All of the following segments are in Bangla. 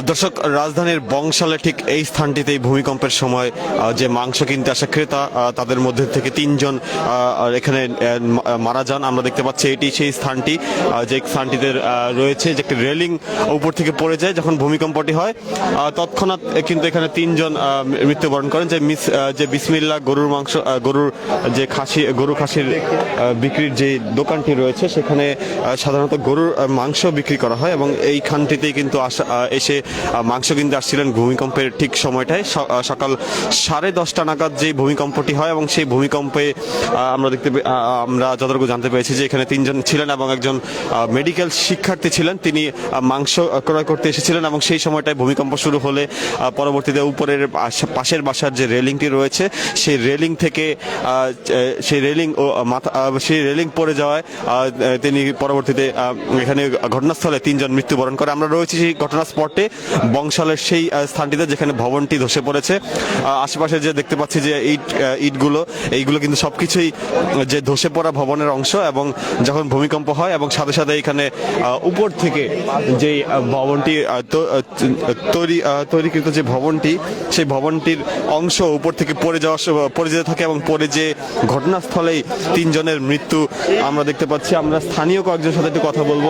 দর্শক, রাজধানীর বংশালে ঠিক এই স্থানটিতেই ভূমিকম্পের সময় যে মাংস কিনতে আসা ক্রেতা তাদের মধ্যে থেকে তিনজন এখানে মারা যান। আমরা দেখতে পাচ্ছি এটি সেই স্থানটি যে স্থানটিতে রয়েছে, যে একটি রেলিং উপর থেকে পড়ে যায় যখন ভূমিকম্পটি হয়। তৎক্ষণাৎ কিন্তু এখানে তিনজন মৃত্যুবরণ করেন। যে মিস যে বিসমিল্লা গরুর মাংস গরুর যে খাসি গরু খাসির বিক্রির যে দোকানটি রয়েছে, সেখানে সাধারণত গরুর মাংস বিক্রি করা হয় এবং এই খানটিতেই কিন্তু আসা- এসে মাংস কিনতে আসছিলেন ভূমিকম্পের ঠিক সময়টায়। সকাল সাড়ে দশটা নাগাদ যে ভূমিকম্পটি হয় এবং সেই ভূমিকম্পে আমরা দেখতে আমরা যতটুকু জানতে পেরেছি যে এখানে তিনজন ছিলেন এবং একজন মেডিকেল শিক্ষার্থী ছিলেন। তিনি মাংস ক্রয় করতে এসেছিলেন এবং সেই সময়টায় ভূমিকম্প শুরু হলে পরবর্তীতে উপরের পাশের বাসার যে রেলিংটি রয়েছে, সেই রেলিং থেকে সেই রেলিং ও মাথা সেই রেলিং পড়ে যাওয়ায় তিনি পরবর্তীতে এখানে ঘটনাস্থলে তিনজন মৃত্যুবরণ করে। আমরা রয়েছি সেই ঘটনা স্পটে। বংশালের সেই স্থানটিতে যেখানে ভবনটি ধসে পড়েছে। আশেপাশে যে দেখতে পাচ্ছি যে ইট ইটগুলো, এইগুলো কিন্তু সবকিছুই যে ধসে পড়া ভবনের অংশ এবং যখন ভূমিকম্প হয় এবং সাথে সাথে এখানে উপর থেকে যে ভবনটি তৈরি তৈরিকৃত যে ভবনটি, সেই ভবনটির অংশ উপর থেকে পড়ে যাওয়া, পড়ে যেতে থাকে এবং পড়ে যে ঘটনাস্থলেই তিনজনের মৃত্যু আমরা দেখতে পাচ্ছি। আমরা স্থানীয় কয়েকজনের সাথে একটু কথা বলব।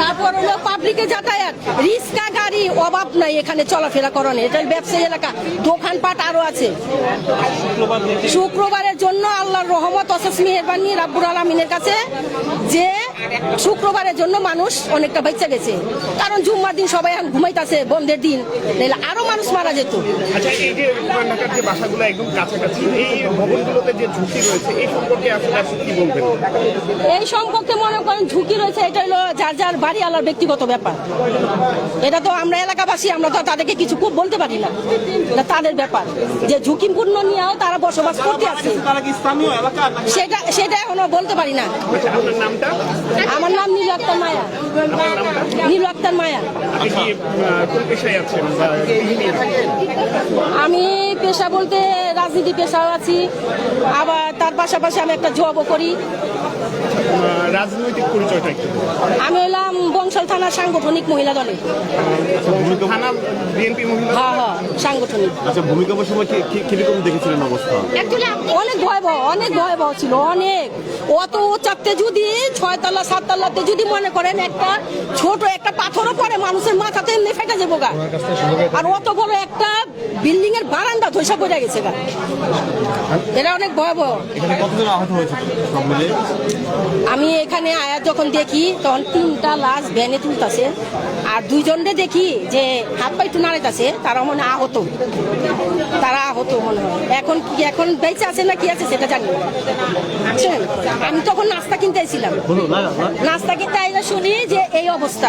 তারপর হলো পাবলিকে যাতায়াত। রিক্সা গাড়ি অভাব নাই এখানে চলাফেরা করানো এটা ব্যবসায়ী এলাকা। দোকানপাট আরও আছে। শুক্রবারের জন্য আল্লাহর রহমত, অশেষ মেহরবানি রাব্বুর আলমিনের কাছে যে শুক্রবারের জন্য মানুষ অনেকটা বেঁচে গেছে। কারণ জুম্মার দিন সবাই এখন ঘুমাইতেছে বন্ধের দিন। নাহলে আরও মানুষ মারা যেত। আচ্ছা এই যে ঢাকার যে বাসাগুলো একদম কাছাকাছি এই ভবনগুলোতে যে ঝুঁকি রয়েছে এই সম্পর্কে আসলে আপনি কি বলবেন? এই সম্পর্কে মনে করেন ঝুঁকি রয়েছে এটা হলো যার যার বাড়ি আলার ব্যক্তিগত ব্যাপার। এটা তো আমরা এলাকাবাসী আমরা তো তাদেরকে কিছু খুব বলতে পারি না। এটা তাদের ব্যাপার। যে ঝুঁকিপূর্ণ নিয়েও তারা বসবাস করতে আছে। সেটা সেটা এখনও বলতে পারি না। আচ্ছা আপনার নামটা? আমার নাম নীল আক্তার মায়া নীল আক্তার মায়া? আমি পেশা বলতে রাজনীতি পেশাও আছি। আবার তার পাশাপাশি আমি একটা জবও করি। রাজনৈতিক পরিচয়টা একটু আমি হলাম বংশাল থানার সাংগঠনিক মহিলা দলে। থানা বিএনপি মহিলা হ্যাঁ হ্যাঁ সাংগঠনিক। আচ্ছা ভূমিকম্পের সময় কি- কি- কীরকম দেখেছিলেন অবস্থা? অনেক ভয়াবহ অনেক ভয়াবহ ছিল অনেক। অত চাপতে যদি ছয়তলা সাততলাতে যদি মনে করেন একটা ছোট একটা পাথরও পড়ে মানুষের মাথাতে এমনি ফেটে যাব গা। আর অত বড় একটা বিল্ডিং এর বারান্দা ধসা পড়ে গেছে গা এটা অনেক ভয়াবহ। আমি এখানে আয়া যখন দেখি তখন তিনটা লাশ ভ্যানে তুলতাছে। আর দুইজনরে দেখি যে হাত পা একটু নাড়াইতাছে তারা মনে আহত। তারা আহত মনে হয়। এখন কি এখন বেঁচে আছে না কি আছে সেটা জানি বুঝছেন? আমি তখন নাস্তা কিনতে এসেছিলাম নাস্তা কিনতে আইলে শুনি যে এই অবস্থা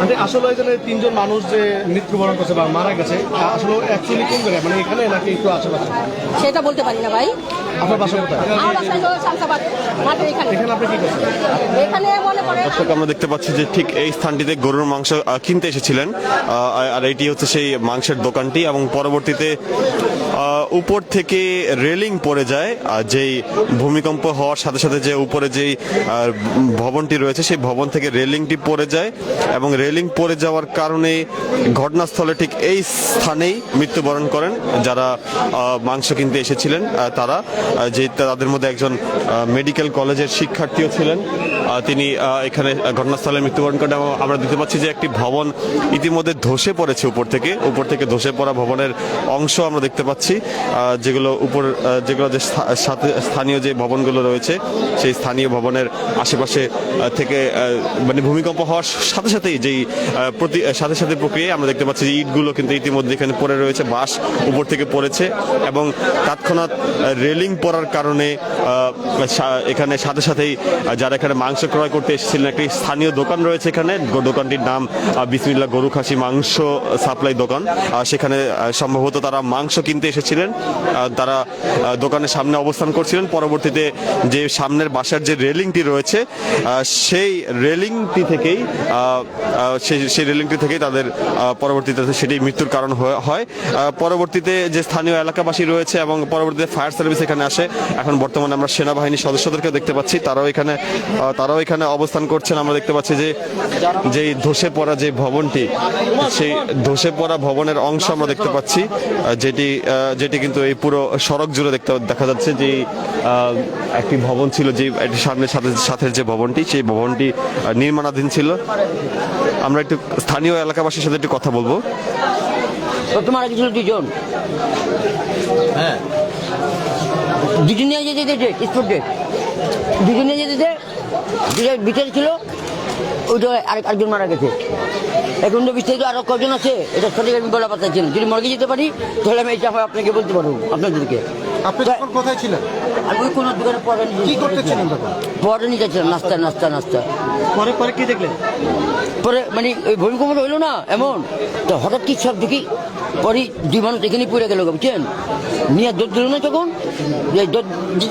মানে আসলে এখানে তিনজন মানুষ যে মৃত্যুবরণ করছে বা মারা গেছে আসলে অ্যাকচুয়ালি কোন জায়গায়? মানে এখানে নাকি একটু আশেপাশে? সেটা বলতে পারি না ভাই। আপনার বাসা কোথায়? আমার বাসা হলো শামসাবাদ মাঠের এখানে। এখানে আপনি কি করছেন? এখানে মনে করেন দর্শক আমরা দেখতে পাচ্ছি যে ঠিক এই স্থানটিতে গরুর মাংস কিনতে এসেছিলেন। আর এটি হচ্ছে সেই মাংসের দোকানটি এবং পরবর্তীতে উপর থেকে রেলিং পড়ে যায়। আর যেই ভূমিকম্প হওয়ার সাথে সাথে যে উপরে যেই ভবনটি রয়েছে সেই ভবন থেকে রেলিংটি পড়ে যায় এবং রেলিং পড়ে যাওয়ার কারণে ঘটনাস্থলে ঠিক এই স্থানেই মৃত্যুবরণ করেন যারা মাংস কিনতে এসেছিলেন তারা। যে তাদের মধ্যে একজন মেডিকেল কলেজের শিক্ষার্থীও ছিলেন। তিনি এখানে ঘটনাস্থলে মৃত্যুবরণ করেন এবং আমরা দেখতে পাচ্ছি যে একটি ভবন ইতিমধ্যে ধসে পড়েছে উপর থেকে। উপর থেকে ধসে পড়া ভবনের অংশ আমরা দেখতে পাচ্ছি যেগুলো উপর যেগুলো যে সাথে স্থানীয় যে ভবনগুলো রয়েছে, সেই স্থানীয় ভবনের আশেপাশে থেকে মানে ভূমিকম্প হওয়ার সাথে সাথেই যেই প্রতি, সাথে সাথে প্রক্রিয়ায় আমরা দেখতে পাচ্ছি যে ইটগুলো কিন্তু ইতিমধ্যে এখানে পড়ে রয়েছে, বাঁশ উপর থেকে পড়েছে এবং তৎক্ষণাৎ রেলিং পড়ার কারণে এখানে সাথে সাথেই যারা এখানে মাংস ক্রয় করতে এসেছিলেন। একটি স্থানীয় দোকান রয়েছে এখানে। দোকানটির নাম বিসমিল্লা গরু খাসি মাংস সাপ্লাই দোকান। সেখানে সম্ভবত তারা মাংস কিনতে এসেছিলেন। তারা দোকানের সামনে অবস্থান করছিলেন। পরবর্তীতে যে সামনের বাসার যে রেলিংটি রয়েছে সেই রেলিংটি থেকেই সেই রেলিংটি থেকেই তাদের পরবর্তীতে সেটি মৃত্যুর কারণ হয় পরবর্তীতে যে স্থানীয় এলাকাবাসী রয়েছে এবং পরবর্তীতে ফায়ার সার্ভিস এখানে আসে, এখন বর্তমানে আমরা সেনাবাহিনীর সদস্যদেরকে দেখতে পাচ্ছি। তারাও এখানে তারাও এখানে অবস্থান করছেন। আমরা দেখতে পাচ্ছি যে যেই ধসে পড়া যে ভবনটি সেই ধসে পড়া ভবনের অংশ আমরা দেখতে পাচ্ছি যেটি আহ, যেটি কিন্তু এই পুরো সড়ক জুড়ে দেখতে দেখা যাচ্ছে যে আহ, একটি ভবন ছিল যে একটি সামনে সাথে সাথের যে ভবনটি সেই ভবনটি নির্মাণাধীন ছিল। আমরা একটু স্থানীয় এলাকাবাসীর সাথে একটু কথা বলব। দুজন? হ্যাঁ। দুজন যেতে ডেট দুজন নিয়ে যেতে ভিতরে ছিল ওইটা আরেক আরেকজন মারা গেছে। এখন তো বিস্তারিত আরও কজন আছে, এটা সঠিক আমি বলা না। যদি মর্গে যেতে পারি, তাহলে আমি এটা আপনাকে বলতে পারব, আপনাদেরকে। আপনি তখন কোথায় ছিলেন? আমি কোনো দোকানে পরে কি করতেছিলেন তখন? পরে নিতে চাচ্ছিলাম নাস্তা নাস্তা নাস্তা। পরে পরে কি দেখলেন? পরে মানে ওই ভূমিকম্প হইল না এমন। তো হঠাৎ কি সব দেখি পরে দুই মানুষ এখানে পড়ে গেল বুঝছেন? নিয়ে দৌড় দিল না তখন?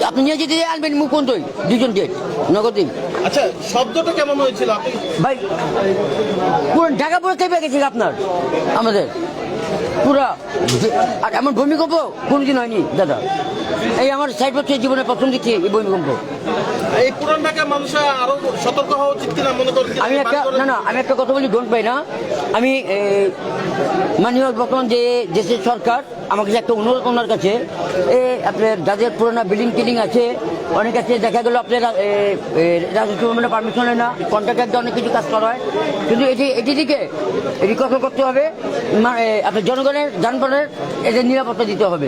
আপনি নিয়ে যেতে আনবেন মুখ কোন তৈ দুজন ডেট নগদই আচ্ছা শব্দটা কেমন হয়েছিল? আপনি ভাই পুরো ঢাকা পুরো কেঁপে গেছে আপনার আমাদের। পুরা। আর এমন ভূমিকম্প? কোনদিন হয়নি দাদা? এই আমার সাইড বছর জীবনে প্রথম দিচ্ছি এই ভূমিকম্প। এই পুরান ঢাকার মানুষ আরও সতর্ক হওয়া উচিত কিনা মনে করেন আমি একটা না না আমি একটা কথা বলি ডোন্ট পাই না। আমি মাননীয় বর্তমান যে দেশের সরকার আমাকে যে একটা অনুরোধ ওনার কাছে। এ আপনার যাদের পুরোনো বিল্ডিং টিল্ডিং আছে অনেক আছে দেখা গেল আপনার এ, পারমিশন হয় না কন্ট্রাক্টার অনেক কিছু কাজ করা হয়। কিন্তু এটি এটি দিকে কখন করতে হবে আপনার জনগণের যানবাহনের এদের নিরাপত্তা দিতে হবে।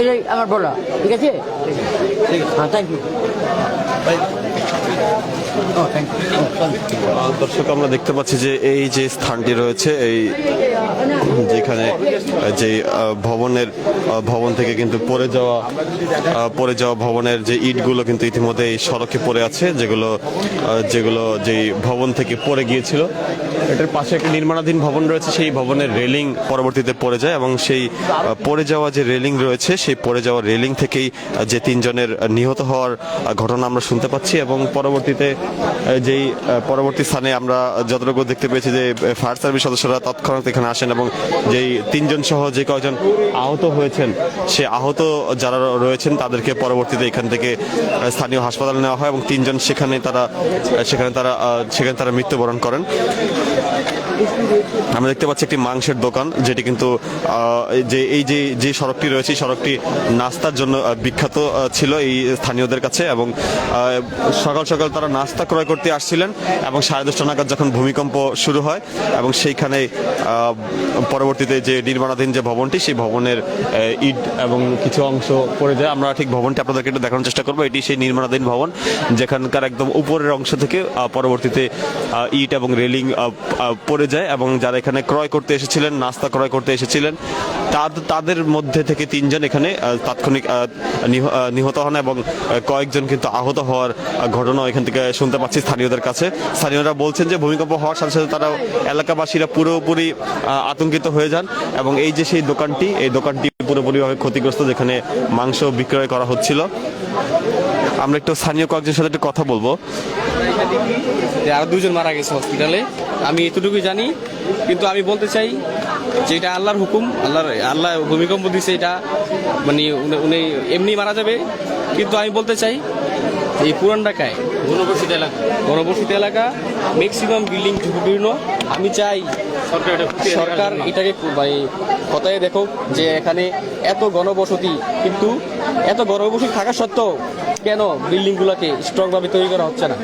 এটাই আমার বলা ঠিক আছে? হ্যাঁ থ্যাংক ইউ দর্শক, আমরা দেখতে পাচ্ছি যে এই যে স্থানটি রয়েছে, এই যেখানে যে ভবনের ভবন থেকে কিন্তু পড়ে যাওয়া পড়ে যাওয়া ভবনের যে ইটগুলো কিন্তু ইতিমধ্যে এই সড়কে পড়ে আছে, যেগুলো যেগুলো যেই ভবন থেকে পড়ে গিয়েছিল। এটার পাশে একটা নির্মাণাধীন ভবন রয়েছে, সেই ভবনের রেলিং পরবর্তীতে পড়ে যায় এবং সেই পড়ে যাওয়া যে রেলিং রয়েছে, সেই পড়ে যাওয়া রেলিং থেকেই যে তিনজনের নিহত হওয়ার ঘটনা আমরা শুনতে পাচ্ছি এবং পরবর্তীতে যেই পরবর্তী স্থানে আমরা যতটুকু দেখতে পেয়েছি যে ফায়ার সার্ভিস সদস্যরা তৎক্ষণাৎ এখানে আসেন এবং যেই তিনজন সহ যে কয়েকজন আহত হয়েছেন, সে আহত যারা রয়েছেন তাদেরকে পরবর্তীতে এখান থেকে স্থানীয় হাসপাতালে নেওয়া হয় এবং তিনজন সেখানে তারা সেখানে তারা সেখানে তারা মৃত্যুবরণ করেন। আমরা দেখতে পাচ্ছি একটি মাংসের দোকান যেটি কিন্তু যে এই যে যে সড়কটি রয়েছে সড়কটি নাস্তার জন্য বিখ্যাত ছিল এই স্থানীয়দের কাছে এবং সকাল সকাল তারা নাস্তা ক্রয় করতে আসছিলেন এবং সাড়ে দশটা নাগাদ যখন ভূমিকম্প শুরু হয় এবং সেইখানে পরবর্তীতে যে নির্মাণাধীন যে ভবনটি সেই ভবনের ইট এবং কিছু অংশ পড়ে যায়। আমরা ঠিক ভবনটি আপনাদেরকে একটু দেখানোর চেষ্টা করব। এটি সেই নির্মাণাধীন ভবন যেখানকার একদম উপরের অংশ থেকে পরবর্তীতে ইট এবং রেলিং আহ, পড়ে যায় এবং যারা এখানে ক্রয় করতে এসেছিলেন, নাস্তা ক্রয় করতে এসেছিলেন তাদের মধ্যে থেকে তিনজন এখানে তাৎক্ষণিক নিহত হন এবং কয়েকজন কিন্তু আহত হওয়ার ঘটনা এখান থেকে শুনতে পাচ্ছি স্থানীয়দের কাছে। স্থানীয়রা বলছেন যে ভূমিকম্প হওয়ার সাথে সাথে তারা এলাকাবাসীরা পুরোপুরি আতঙ্কিত হয়ে যান এবং এই যে সেই দোকানটি, এই দোকানটি পুরোপুরিভাবে ক্ষতিগ্রস্ত যেখানে মাংস বিক্রয় করা হচ্ছিল। আমরা একটু স্থানীয় কয়েকজনের সাথে একটু কথা বলব। যে আরও দুজন মারা গেছে হসপিটালে আমি এতটুকুই জানি কিন্তু আমি বলতে চাই যে এটা আল্লাহর হুকুম আল্লাহর আল্লাহ ভূমিকম্প দিছে এটা মানে উনি- উনি এমনি মারা যাবে। কিন্তু আমি বলতে চাই এই পুরান ঢাকায় ঘনবসিত এলাকা। ঘনবসিত এলাকা ম্যাক্সিমাম বিল্ডিং ঝুঁকিপূর্ণ। আমি চাই সরকার এটাকে মানে কথায় দেখো যে এখানে এত গণবসতি কিন্তু এত ঘনবসতি থাকা সত্ত্বেও কেন বিল্ডিং বিল্ডিংগুলোকে স্ট্রংভাবে তৈরি করা হচ্ছে না?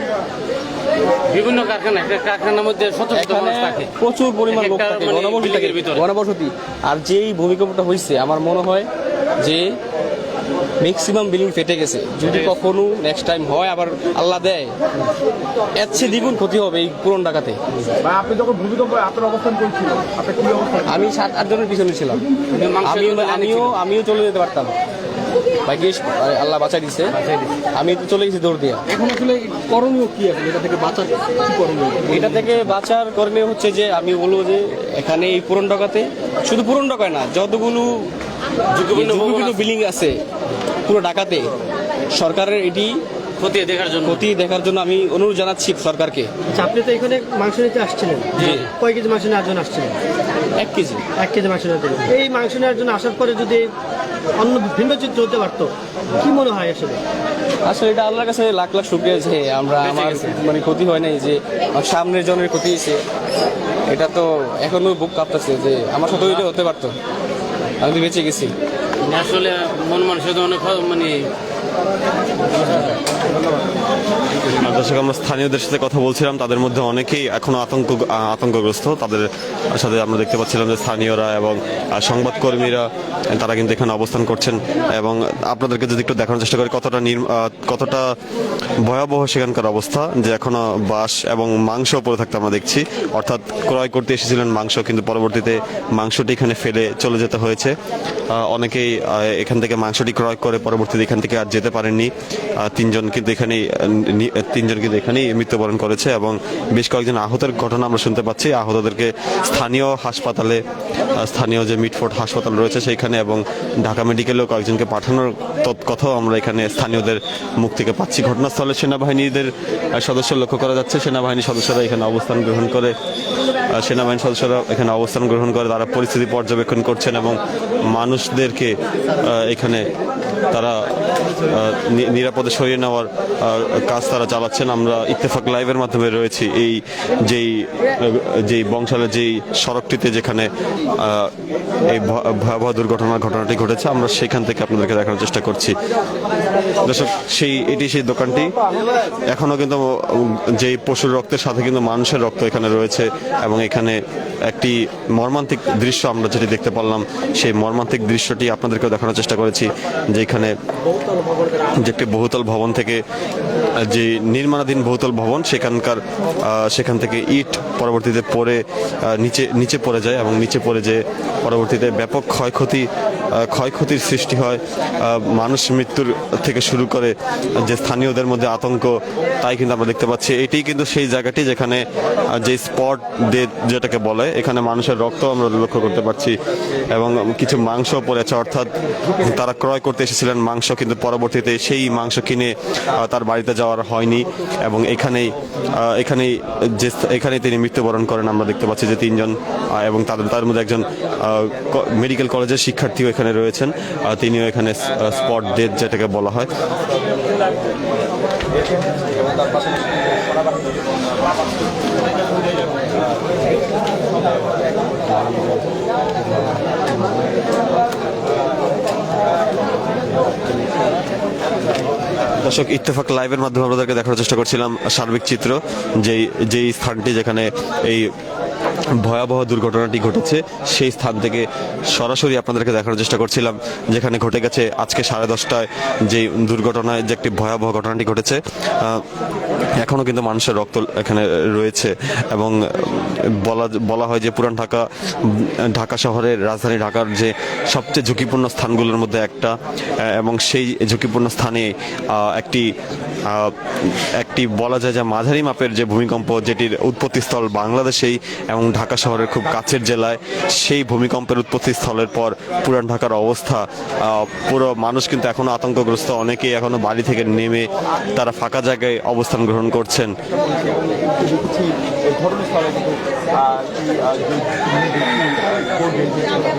বিভিন্ন কারখানা একটা কারখানার মধ্যে শত শত মানুষ থাকে। প্রচুর পরিমাণ লোক থাকে মানে গণবসতি থাকে গণবসতি। আর যেই ভূমিকম্পটা হয়েছে আমার মনে হয় যে ম্যাক্সিমাম বিল্ডিং ফেটে গেছে। যদি কখনো নেক্সট টাইম হয় আবার আল্লাহ দেয় এর চেয়ে দ্বিগুণ ক্ষতি হবে এই পুরন ঢাকাতে। বা আপনি যখন ভূমিকম্প আপনার অবস্থান কোন ছিল কি অবস্থা? আমি সাত আট জনের পিছনে ছিলাম। আমিও আমিও চলে যেতে পারতাম। ভাগ্যিস আল্লাহ বাঁচাই দিছে। আমি তো চলে গেছি দৌড় দিয়ে। এখন আসলে করণীয় কি এখন এটা থেকে বাঁচার কি করণীয়? এটা থেকে বাঁচার করণীয় হচ্ছে যে আমি বলব যে এখানে এই পুরন ঢাকাতে শুধু পুরন ঢাকায় না যতগুলো ঝুঁকিপূর্ণ বিল্ডিং আছে পুরো ঢাকাতে সরকারের এটি খতিয়ে দেখার জন্য। ক্ষতি দেখার জন্য আমি অনুরোধ জানাচ্ছি সরকারকে। আচ্ছা আপনি তো এখানে মাংস নিতে আসছিলেন। কয় কেজি মাংস নেওয়ার জন্য আসছিলেন? এক কেজি। এক কেজি মাংস নেওয়ার জন্য। এই মাংস নেওয়ার জন্য আসার পরে যদি অন্য ভিন্ন চিত্র হতে পারত। কি মনে হয় আসলে? আসলে এটা আল্লাহর কাছে লাখ লাখ শুক্রিয়া যে আমরা আমার মানে ক্ষতি হয় নাই যে আমার সামনের জনের ক্ষতি হয়েছে। এটা তো এখনও বুক কাঁপতেছে যে আমার সাথে এটা হতে পারতো। আমি বেঁচে গেছি। আসলে মন মানুষের অনেক মানে দর্শক, আমরা স্থানীয়দের সাথে কথা বলছিলাম, তাদের মধ্যে অনেকেই এখনও আতঙ্ক, আতঙ্কগ্রস্ত। তাদের সাথে আমরা দেখতে পাচ্ছিলাম যে স্থানীয়রা এবং সংবাদকর্মীরা, তারা কিন্তু এখানে অবস্থান করছেন এবং আপনাদেরকে যদি একটু দেখানোর চেষ্টা করি, কতটা কতটা ভয়াবহ সেখানকার অবস্থা যে এখনও বাস এবং মাংস পড়ে থাকতে আমরা দেখছি। অর্থাৎ ক্রয় করতে এসেছিলেন মাংস, কিন্তু পরবর্তীতে মাংসটি এখানে ফেলে চলে যেতে হয়েছে। অনেকেই এখান থেকে মাংসটি ক্রয় করে পরবর্তীতে এখান থেকে আর যেতে পারেননি। আহ, তিনজন কিন্তু এখানেই তিনজন কিন্তু এখানেই মৃত্যুবরণ করেছে এবং বেশ কয়েকজন আহতের ঘটনা আমরা শুনতে পাচ্ছি। আহতদেরকে স্থানীয় হাসপাতালে স্থানীয় যে মিটফোর্ট হাসপাতাল রয়েছে সেইখানে এবং ঢাকা মেডিকেলেও কয়েকজনকে পাঠানোর তৎ- কথাও আমরা এখানে স্থানীয়দের মুখ থেকে পাচ্ছি। ঘটনাস্থলে সেনাবাহিনীদের সদস্য লক্ষ্য করা যাচ্ছে। সেনাবাহিনী সদস্যরা এখানে অবস্থান গ্রহণ করে সেনাবাহিনী সদস্যরা এখানে অবস্থান গ্রহণ করে তারা পরিস্থিতি পর্যবেক্ষণ করছেন এবং মানুষদেরকে এখানে তারা নিরাপদে সরিয়ে নেওয়ার কাজ তারা চালাচ্ছেন। আমরা ইত্তেফাক লাইভের মাধ্যমে রয়েছি। এই যেই যেই বংশালের যেই সড়কটিতে যেখানে এই ভয়াবহ দুর্ঘটনার ঘটনাটি ঘটেছে, আমরা সেখান থেকে আপনাদেরকে দেখানোর চেষ্টা করছি। দর্শক, সেই, এটি সেই দোকানটি। এখনও কিন্তু যেই পশুর রক্তের সাথে কিন্তু মানুষের রক্ত এখানে রয়েছে এবং এখানে একটি মর্মান্তিক দৃশ্য আমরা যেটি দেখতে পারলাম, সেই মর্মান্তিক দৃশ্যটি আপনাদেরকেও দেখানোর চেষ্টা করেছি যে এখানে যে একটি বহুতল ভবন থেকে, যে নির্মাণাধীন বহুতল ভবন, সেখানকার সেখান থেকে ইট পরবর্তীতে পরে নিচে নিচে পড়ে যায় এবং নিচে পড়ে যে পরবর্তীতে ব্যাপক ক্ষয়ক্ষতি ক্ষয়ক্ষতির সৃষ্টি হয় মানুষ মৃত্যুর থেকে শুরু করে যে স্থানীয়দের মধ্যে আতঙ্ক, তাই কিন্তু আমরা দেখতে পাচ্ছি। এটি কিন্তু সেই জায়গাটি যেখানে যে স্পট ডেথ যেটাকে বলে, এখানে মানুষের রক্ত আমরা লক্ষ্য করতে পারছি এবং কিছু মাংস পড়েছে অর্থাৎ তারা ক্রয় করতে এসেছিলেন মাংস, কিন্তু পরবর্তীতে সেই মাংস কিনে তার বাড়িতে যাওয়ার হয়নি এবং এখানেই এখানেই যে, এখানেই তিনি মৃত্যুবরণ করেন, আমরা দেখতে পাচ্ছি যে তিনজন এবং তাদের তার মধ্যে একজন মেডিকেল কলেজের শিক্ষার্থীও এখানে রয়েছেন আহ, তিনিও এখানে স্পট ডেথ যেটাকে বলা হয়। দর্শক ইত্তেফাক লাইভের মাধ্যমে আপনাদেরকে দেখার চেষ্টা করছিলাম সার্বিক চিত্র যেই যেই স্থানটি যেখানে এই ভয়াবহ দুর্ঘটনাটি ঘটেছে, সেই স্থান থেকে সরাসরি আপনাদেরকে দেখানোর চেষ্টা করছিলাম, যেখানে ঘটে গেছে আজকে সাড়ে দশটায় যে দুর্ঘটনায় যে একটি ভয়াবহ ঘটনাটি ঘটেছে। আহ, এখনও কিন্তু মানুষের রক্ত এখানে রয়েছে এবং বলা বলা হয় যে পুরান ঢাকা ঢাকা শহরের রাজধানী ঢাকার যে সবচেয়ে ঝুঁকিপূর্ণ স্থানগুলোর মধ্যে একটা এবং সেই ঝুঁকিপূর্ণ স্থানে একটি একটি বলা যায় যে মাঝারি মাপের যে ভূমিকম্প যেটির উৎপত্তিস্থল বাংলাদেশেই এবং ঢাকা শহরের খুব কাছের জেলায় সেই ভূমিকম্পের উৎপত্তিস্থলের পর পুরান ঢাকার অবস্থা পুরো মানুষ কিন্তু এখনও আতঙ্কগ্রস্ত। অনেকেই এখনও বাড়ি থেকে নেমে তারা ফাঁকা জায়গায় অবস্থান গ্রহণ করছেন। ঘটনাস্থলে কিন্তু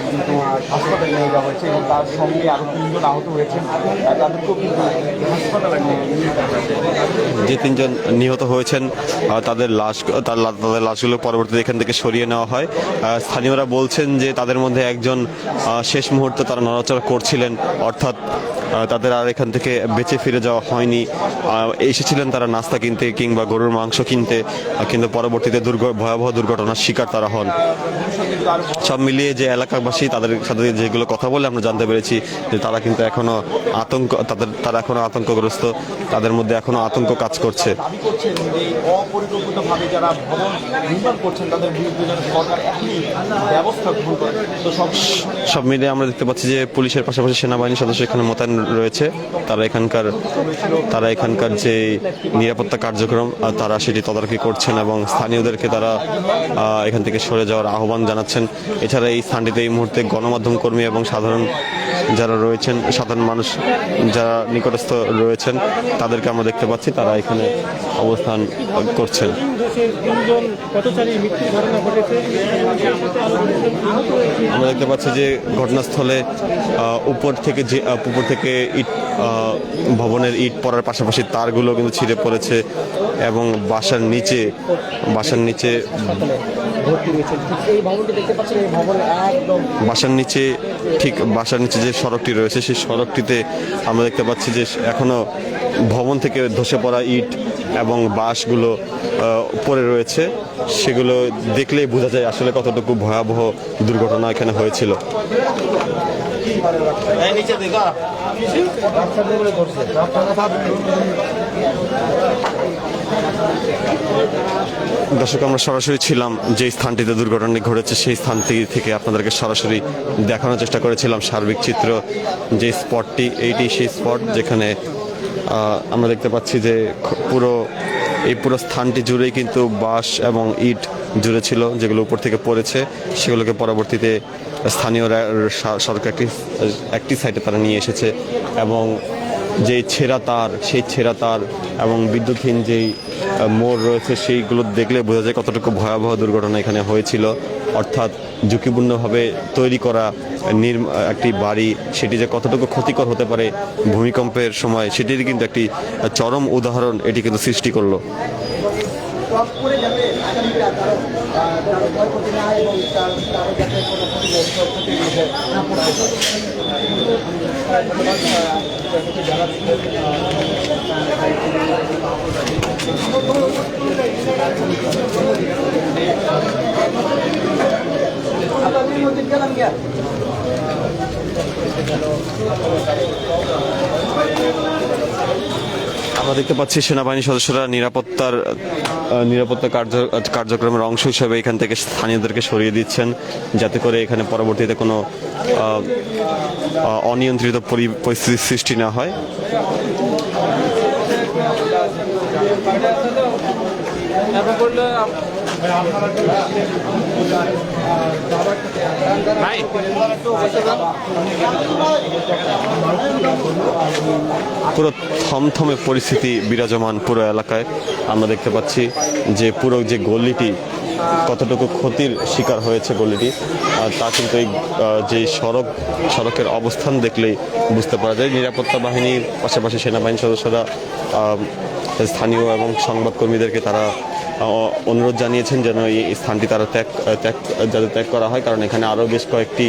কিন্তু হাসপাতালে নিয়ে যাওয়া হয়েছে এবং তার সঙ্গে আরও তিনজন আহত হয়েছেন। তাদেরকেও কিন্তু হাসপাতালে যে তিনজন নিহত হয়েছেন তাদের লাশ, তার তাদের লাশগুলো পরবর্তীতে এখান থেকে সরিয়ে নেওয়া হয়। স্থানীয়রা বলছেন যে তাদের মধ্যে একজন শেষ মুহূর্তে তারা নড়াচড়া করছিলেন, অর্থাৎ তাদের আর এখান থেকে বেঁচে ফিরে যাওয়া হয়নি। এসেছিলেন তারা নাস্তা কিনতে কিংবা গরুর মাংস কিনতে কিন্তু কিন্তু পরবর্তীতে দুর্ঘ ভয়াবহ দুর্ঘটনার শিকার তারা হন। সব মিলিয়ে যে এলাকাবাসী তাদের সাথে যেগুলো কথা বলে আমরা জানতে পেরেছি যে তারা কিন্তু এখনও আতঙ্ক তাদের তারা এখনও আতঙ্কগ্রস্ত তাদের মধ্যে এখনও আতঙ্ক কাজ করছে। দাবি করছেন যে অপরিকল্পিতভাবে যারা ভবন নির্মাণ করছেন তাদের বিরুদ্ধে যেন সরকার এখনই ব্যবস্থা গ্রহণ করে। তো সব সব মিলিয়ে আমরা দেখতে পাচ্ছি যে পুলিশের পাশাপাশি সেনাবাহিনী সদস্য এখানে মোতায়েন রয়েছে। তারা এখানকার তারা এখানকার যে নিরাপত্তা কার্যক্রম তারা সেটি তদারকি করছেন এবং স্থানীয়দেরকে তারা এখান থেকে সরে যাওয়ার আহ্বান জানাচ্ছেন। এছাড়া এই স্থানটিতে এই মুহূর্তে গণমাধ্যম কর্মী এবং সাধারণ যারা রয়েছেন, সাধারণ মানুষ যারা নিকটস্থ রয়েছেন, তাদেরকে আমরা দেখতে পাচ্ছি, তারা এখানে অবস্থান করছেন। তিনজন পথচারী মৃত্যুর ঘটনা ঘটেছে। আমরা দেখতে পাচ্ছি যে ঘটনাস্থলে উপর থেকে যে উপর থেকে ইট ভবনের ইট পড়ার পাশাপাশি তারগুলো কিন্তু ছিঁড়ে পড়েছে এবং বাসার নিচে বাসার নিচে বাসার নিচে ঠিক বাসার নিচে যে সড়কটি রয়েছে সেই সড়কটিতে আমরা দেখতে পাচ্ছি যে এখনও ভবন থেকে ধসে পড়া ইট এবং বাঁশগুলো পড়ে রয়েছে, সেগুলো দেখলেই বোঝা যায় আসলে কতটুকু ভয়াবহ দুর্ঘটনা এখানে হয়েছিল। দর্শক, আমরা সরাসরি ছিলাম যে স্থানটিতে দুর্ঘটনাটি ঘটেছে, সেই স্থানটি থেকে আপনাদেরকে সরাসরি দেখানোর চেষ্টা করেছিলাম সার্বিক চিত্র যে স্পটটি, এইটি সেই স্পট যেখানে আমরা দেখতে পাচ্ছি যে পুরো, এই পুরো স্থানটি জুড়েই কিন্তু বাঁশ এবং ইট জুড়ে ছিল, যেগুলো উপর থেকে পড়েছে। সেগুলোকে পরবর্তীতে স্থানীয় সরকার একটি সাইডে তারা নিয়ে এসেছে এবং যে ছেঁড়া তার, সেই ছেঁড়া তার এবং বিদ্যুৎহীন যেই মোড় রয়েছে সেইগুলো দেখলে বোঝা যায় কতটুকু ভয়াবহ দুর্ঘটনা এখানে হয়েছিল। অর্থাৎ ঝুঁকিপূর্ণভাবে তৈরি করা একটি বাড়ি, সেটি যে কতটুকু ক্ষতিকর হতে পারে ভূমিকম্পের সময়, সেটির কিন্তু একটি চরম উদাহরণ এটি কিন্তু সৃষ্টি করল। কারও ক্ষয়ক্ষতি না হয় এবং তার কারও যাতে কোনো ক্ষতি না পড়তে আপনাদের মধ্যে গেলাম গিয়া Thank you. আমরা দেখতে পাচ্ছি সেনাবাহিনী সদস্যরা নিরাপত্তার নিরাপত্তা কার্য, কার্যক্রমের অংশ হিসেবে এখান থেকে স্থানীয়দেরকে সরিয়ে দিচ্ছেন যাতে করে এখানে পরবর্তীতে কোনো অনিয়ন্ত্রিত পরি- পরিস্থিতির সৃষ্টি না হয়। পুরো থমথমে পরিস্থিতি বিরাজমান পুরো এলাকায়। আমরা দেখতে পাচ্ছি যে পুরো যে গলিটি, কতটুকু ক্ষতির শিকার হয়েছে গলিটি তা কিন্তু এই যে সড়ক, সড়কের অবস্থান দেখলেই বুঝতে পারা যায়। নিরাপত্তা বাহিনীর পাশাপাশি সেনাবাহিনী সদস্যরা স্থানীয় এবং সংবাদকর্মীদেরকে তারা অনুরোধ জানিয়েছেন যেন এই স্থানটি তারা ত্যাগ ত্যাগ, যাতে ত্যাগ করা হয়, কারণ এখানে আরও বেশ কয়েকটি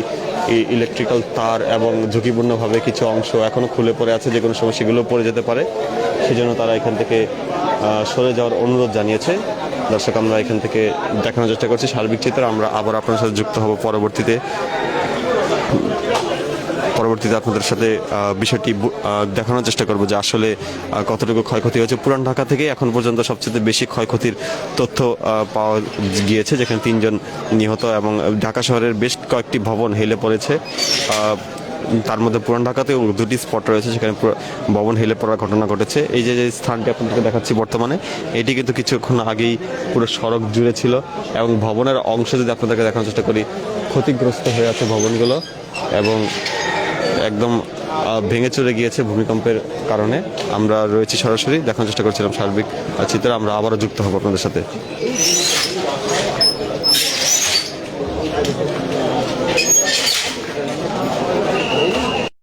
ইলেকট্রিক্যাল তার এবং ঝুঁকিপূর্ণভাবে কিছু অংশ এখনও খুলে পড়ে আছে, যে কোনো সময় সেগুলো পড়ে যেতে পারে। সেজন্য তারা এখান থেকে সরে যাওয়ার অনুরোধ জানিয়েছে। দর্শক, আমরা এখান থেকে দেখানোর চেষ্টা করছি সার্বিক চিত্র। আমরা আবার আপনার সাথে যুক্ত হব পরবর্তীতে। পরবর্তীতে আপনাদের সাথে বিষয়টি দেখানোর চেষ্টা করব যে আসলে কতটুকু ক্ষয়ক্ষতি হয়েছে। পুরান ঢাকা থেকে এখন পর্যন্ত সবচেয়ে বেশি ক্ষয়ক্ষতির তথ্য পাওয়া গিয়েছে, যেখানে তিনজন নিহত এবং ঢাকা শহরের বেশ কয়েকটি ভবন হেলে পড়েছে। তার মধ্যে পুরান ঢাকাতেও দুটি স্পট রয়েছে, সেখানে ভবন হেলে পড়ার ঘটনা ঘটেছে। এই যে যে স্থানটি আপনাদেরকে দেখাচ্ছি বর্তমানে, এটি কিন্তু কিছুক্ষণ আগেই পুরো সড়ক জুড়ে ছিল এবং ভবনের অংশ যদি আপনাদেরকে দেখানোর চেষ্টা করি, ক্ষতিগ্রস্ত হয়ে আছে ভবনগুলো এবং একদম ভেঙে চলে গিয়েছে ভূমিকম্পের কারণে। আমরা রয়েছি সরাসরি, দেখানোর চেষ্টা করছিলাম সার্বিক চিত্রে। আমরা আবারও যুক্ত হব আপনাদের সাথে।